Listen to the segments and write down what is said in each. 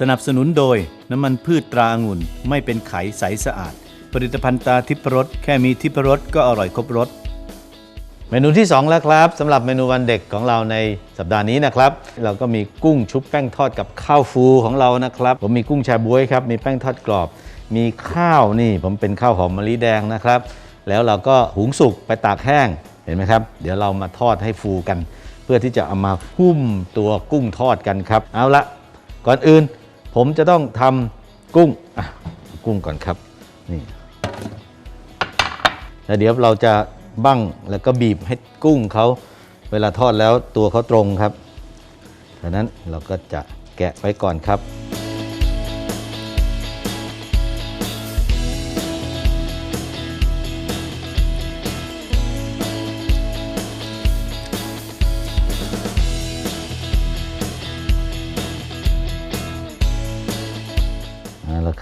สนับสนุนโดยน้ำมันพืชตราองุ่น ไม่เป็นไขใสสะอาด ผลิตภัณฑ์ตาทิพรสแค่มีทิพรสก็อร่อยครบรสเมนูที่ 2 แล้วครับสำหรับเมนูวันเด็กของเราในสัปดาห์นี้นะครับ เราก็มีกุ้งชุบแป้งทอดกับข้าวฟูของเรานะครับ ผมมีกุ้งแชบวยครับ มีแป้งทอดกรอบ มีข้าวนี่ ผมเป็นข้าวหอมมะลิแดงนะครับ แล้วเราก็หุงสุกไปตากแห้งเห็นไหมครับ เดี๋ยวเรามาทอดให้ฟูกัน เพื่อที่จะเอามาหุ้มตัวกุ้งทอดกันครับ เอาละก่อนอื่น ผมจะต้องทำกุ้งกุ้งก่อนครับนี่แล้วเดี๋ยวเราจะบั้งแล้วก็บีบให้กุ้งเขาเวลาทอดแล้วตัวเขาตรงครับดังนั้นเราก็จะแกะไว้ก่อนครับ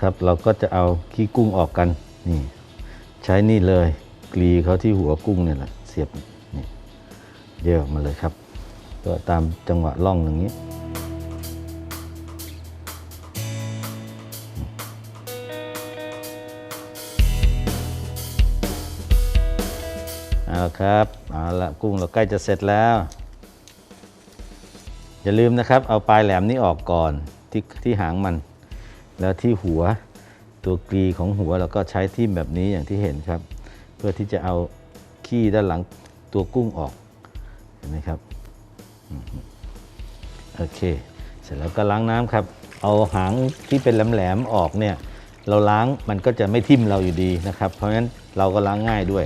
เอาละครับ เราก็จะเอาขี้กุ้งออกกันนี่ใช้นี่เลยกรีเขาที่หัวกุ้งเนี่ยแหละเสียบนี่เยอะออกมาเลยครับก็ตามจังหวะล่องอย่างนี้เอาครับเอาละกุ้งเราใกล้จะเสร็จแล้ว อย่าลืมนะครับ เอาปลายแหลมนี้ออกก่อนที่ที่หางมัน แล้วที่หัวตัวกรีของหัวเราก็ใช้ทิ่มแบบนี้อย่างที่เห็นครับ เพื่อที่จะเอาขี้ด้านหลังตัวกุ้งออกเห็นไหมครับโอเค เสร็จแล้วก็ล้างน้ำครับ เอาหางที่เป็นแหลมๆออกเนี่ยเราล้างมันก็จะไม่ทิ่มเราอยู่ดีนะครับ เพราะฉะนั้นเราก็ล้างง่ายด้วย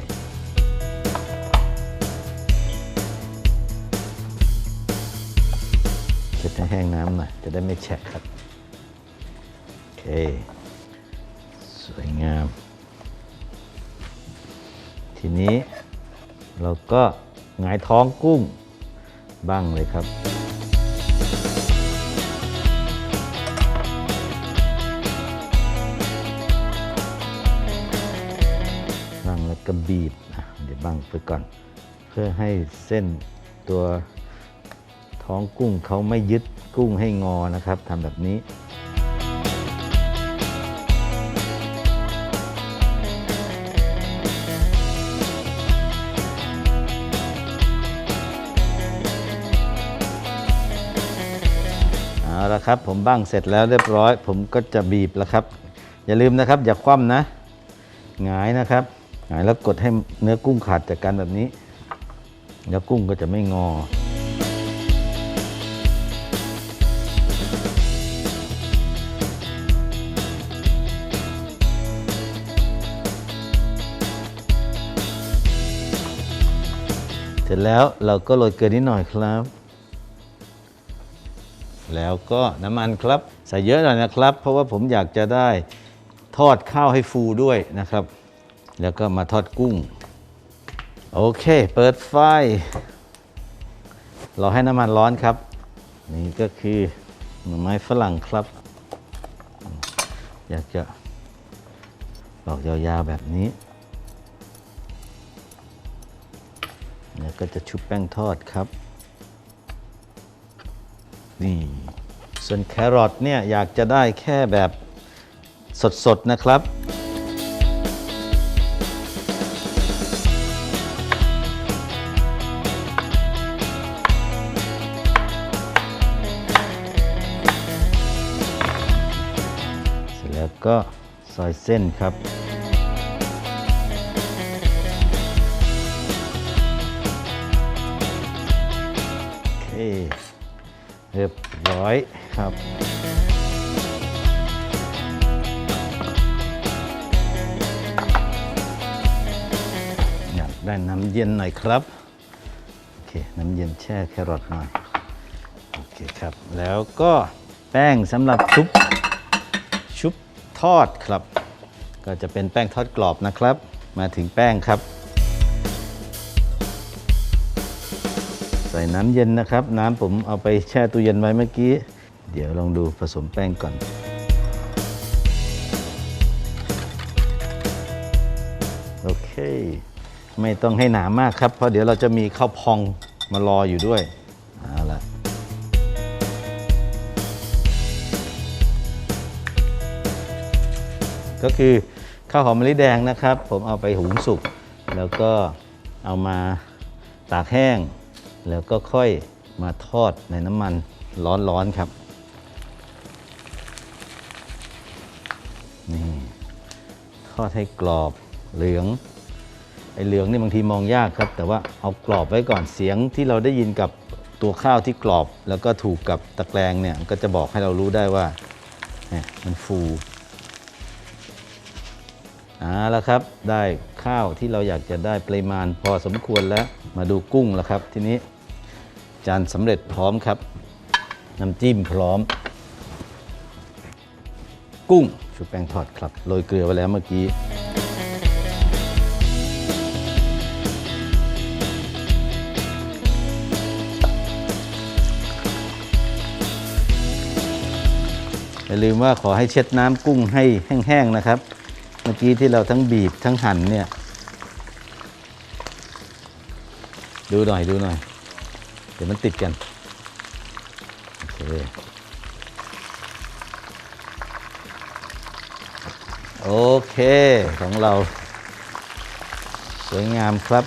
เช็ดให้แห้งน้ำหน่อยจะได้ไม่แฉะครับ สวยงาม ทีนี้เราก็หงายท้องกุ้งบ้างเลยครับ บ้างแล้วก็บีบอะเดี๋ยวบ้างไปก่อน เพื่อให้เส้นตัวท้องกุ้งเขาไม่ยึดกุ้งให้งอนะครับทำแบบนี้ ละครับ ผมบ้างเสร็จแล้วเรียบร้อย ผมก็จะบีบแล้วครับ อย่าลืมนะครับ อย่าคว่ำนะหงายนะครับหงายแล้วกดให้เนื้อกุ้งขาดจากกันแบบนี้ แล้วกุ้งก็จะไม่งอเสร็จแล้วเราก็โรยเกลือนิดหน่อยครับ แล้วก็น้ำมันครับ ใส่เยอะหน่อยนะครับ เพราะว่าผมอยากจะได้ทอดข้าวให้ฟูด้วยนะครับ แล้วก็มาทอดกุ้ง โอเค เปิดไฟเราให้น้ำมันร้อนครับ นี่ก็คือหน่อไม้ฝรั่งครับ อยากจะปอกยาวๆแบบนี้แล้วก็จะชุบแป้งทอดครับ นี่ส่วนแครอทเนี่ยอยากจะได้แค่แบบสดๆนะครับ เสร็จแล้วก็ซอยเส้นครับโอเค เรียบร้อยครับ อยากได้น้ำเย็นหน่อยครับ โอเค น้ำเย็นแช่แครอทหน่อย โอเคครับ แล้วก็แป้งสำหรับชุบชุบทอดครับ ก็จะเป็นแป้งทอดกรอบนะครับ มาถึงแป้งครับ ส่น้ำเย็นนะครับ น้ำผมเอาไปแช่ตู้เย็นไว้เมื่อกี้ เดี๋ยวลองดูผสมแป้งก่อน โอเค ไม่ต้องให้หนามากครับ เพราะเดี๋ยวเราจะมีข้าวพองมารออยู่ด้วยเอาละก็คือข้าวหอมมะลิแดงนะครับ ผมเอาไปหุงสุก แล้วก็เอามาตากแห้ง แล้วก็ค่อยมาทอดในน้ำมันร้อนๆครับนี่ทอดให้กรอบเหลืองไอ้เหลืองนี่บางทีมองยากครับ แต่ว่าเอากรอบไว้ก่อนเสียงที่เราได้ยินกับตัวข้าวที่กรอบ แล้วก็ถูกกับตะแกรงเนี่ยก็จะบอกให้เรารู้ได้ว่าเนี่ยมันฟูอ่าแล้วครับได้ข้าวที่เราอยากจะได้ปริมาณพอสมควรแล้วมาดูกุ้งแล้วครับทีนี้ จานสำเร็จพร้อมครับ น้ำจิ้มพร้อม กุ้งชุบแป้งทอดครับโรยเกลือไว้แล้วเมื่อกี้อย่าลืมว่าขอให้เช็ดน้ำกุ้งให้แห้งๆนะครับ เมื่อกี้ที่เราทั้งบีบทั้งหั่นเนี่ย ดูหน่อยดูหน่อย เดี๋ยวมันติดกัน โอเคโอเคของเรา สวยงามครับ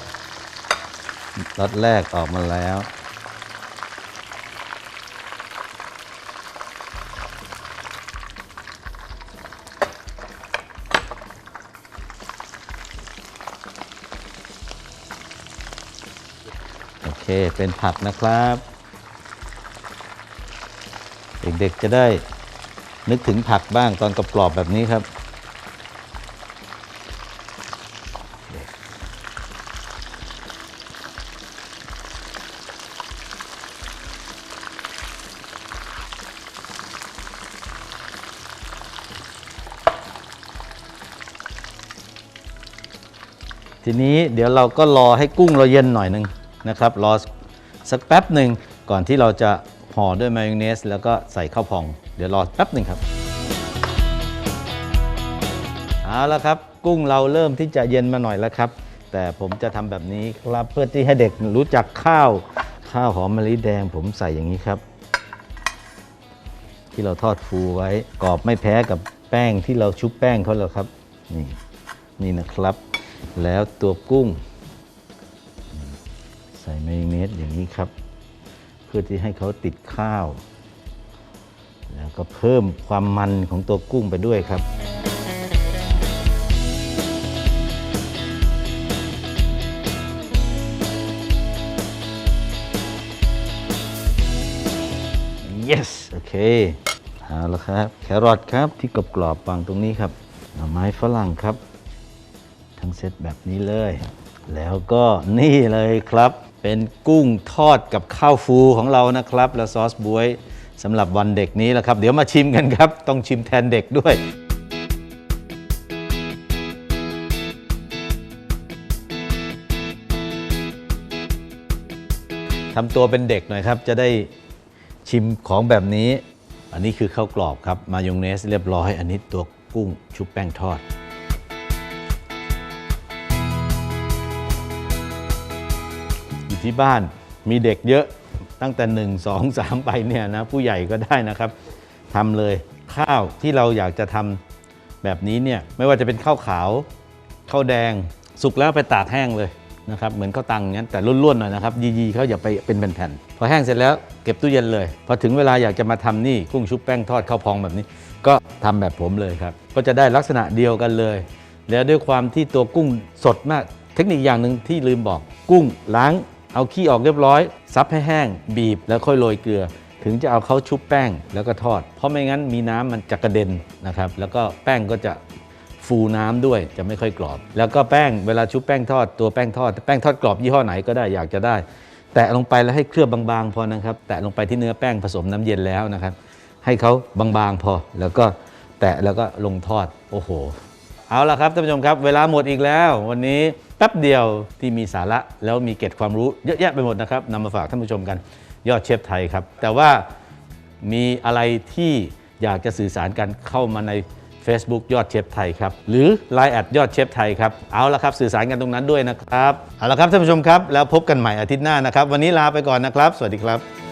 รสแรกออกมาแล้ว เคเป็นผักนะครับ เด็กๆจะได้นึกถึงผักบ้างตอนกรอบๆแบบนี้ครับ ทีนี้เดี๋ยวเราก็รอให้กุ้งเราเย็นหน่อยหนึ่ง นะครับรอสักแป๊บหนึ่งก่อนที่เราจะห่อด้วยมายองเนส แล้วก็ใส่ข้าวพอง เดี๋ยวรอแป๊บหนึ่งครับเอาละครับ กุ้งเราเริ่มที่จะเย็นมาหน่อยแล้วครับ แต่ผมจะทำแบบนี้ครับเพื่อที่ให้เด็กรู้จักข้าว ข้าวหอมมะลิแดง ผมใส่อย่างนี้ครับ ที่เราทอดฟูไว้กรอบไม่แพ้กับแป้งที่เราชุบแป้งเขาหรอกครับ นี่นี่นะครับ แล้วตัวกุ้ง ส่มายองเนสอย่างนี้ครับ เพื่อที่ให้เขาติดข้าว แล้วก็เพิ่มความมันของตัวกุ้งไปด้วยครับ yes โอเคเอาละครับ แครอทครับที่กรอบๆวางตรงนี้ครับหน่อไม้ฝรั่งครับ ทั้งเซตแบบนี้เลย แล้วก็นี่เลยครับ เป็นกุ้งทอดกับข้าวฟูของเรานะครับ และซอสบวยสำหรับวันเด็กนี้แหละครับ เดี๋ยวมาชิมกันครับ ต้องชิมแทนเด็กด้วย ทำตัวเป็นเด็กหน่อยครับ จะได้ชิมของแบบนี้ อันนี้คือข้าวกรอบครับ มายองเนสเรียบร้อย อันนี้ตัวกุ้งชุบแป้งทอด อยู่ที่บ้าน มีเด็กเยอะตั้งแต่ 1 2 3 ไปเนี่ยนะผู้ใหญ่ก็ได้นะครับทำเลยข้าวที่เราอยากจะทำแบบนี้เนี่ยไม่ว่าจะเป็นข้าวขาวข้าวแดง สุกแล้วไปตากแห้งเลยนะครับเหมือนข้าวตังอย่างนั้นแต่ร่วนๆหน่อยนะครับยีๆเขาอย่าไปเป็นแผ่นๆพอแห้งเสร็จแล้วเก็บตู้เย็นเลยพอถึงเวลาอยากจะมาทำนี่กุ้งชุบแป้งทอดข้าวพองแบบนี้ ก็ทำแบบผมเลยครับ ก็จะได้ลักษณะเดียวกันเลย แล้วด้วยความที่ตัวกุ้งสดมาก เทคนิคอย่างหนึ่งที่ลืมบอกกุ้งล้าง เอาขี้ออกเรียบร้อย ซับให้แห้ง บีบแล้วค่อยโรยเกลือ ถึงจะเอาเขาชุบแป้งแล้วก็ทอด เพราะไม่งั้นมีน้ำมันจะกระเด็นนะครับ แล้วก็แป้งก็จะฟูน้ำด้วยจะไม่ค่อยกรอบ แล้วก็แป้งเวลาชุบแป้งทอดตัวแป้งทอดแป้งทอดกรอบยี่ห้อไหนก็ได้อยากจะได้ แตะลงไปแล้วให้เคลือบบางๆ พอนะครับ แตะลงไปที่เนื้อแป้งผสมน้ำเย็นแล้วนะครับ ให้เขาบางๆพอ แล้วก็แตะแล้วก็ลงทอดโอ้โห เอาละครับท่านผู้ชมครับ เวลาหมดอีกแล้ว วันนี้ แป๊บเดียวที่มีสาระแล้วมีเกร็ดความรู้เยอะแยะไปหมดนะครับนำมาฝากท่านผู้ชมกันยอดเชฟไทยครับ แต่ว่ามีอะไรที่อยากจะสื่อสารกันเข้ามาใน Facebook ยอดเชฟไทยครับ หรือ Line แอดยอดเชฟไทยครับ เอาละครับ สื่อสารกันตรงนั้นด้วยนะครับ เอาละครับท่านผู้ชมครับ แล้วพบกันใหม่อาทิตย์หน้านะครับ วันนี้ลาไปก่อนนะครับ สวัสดีครับ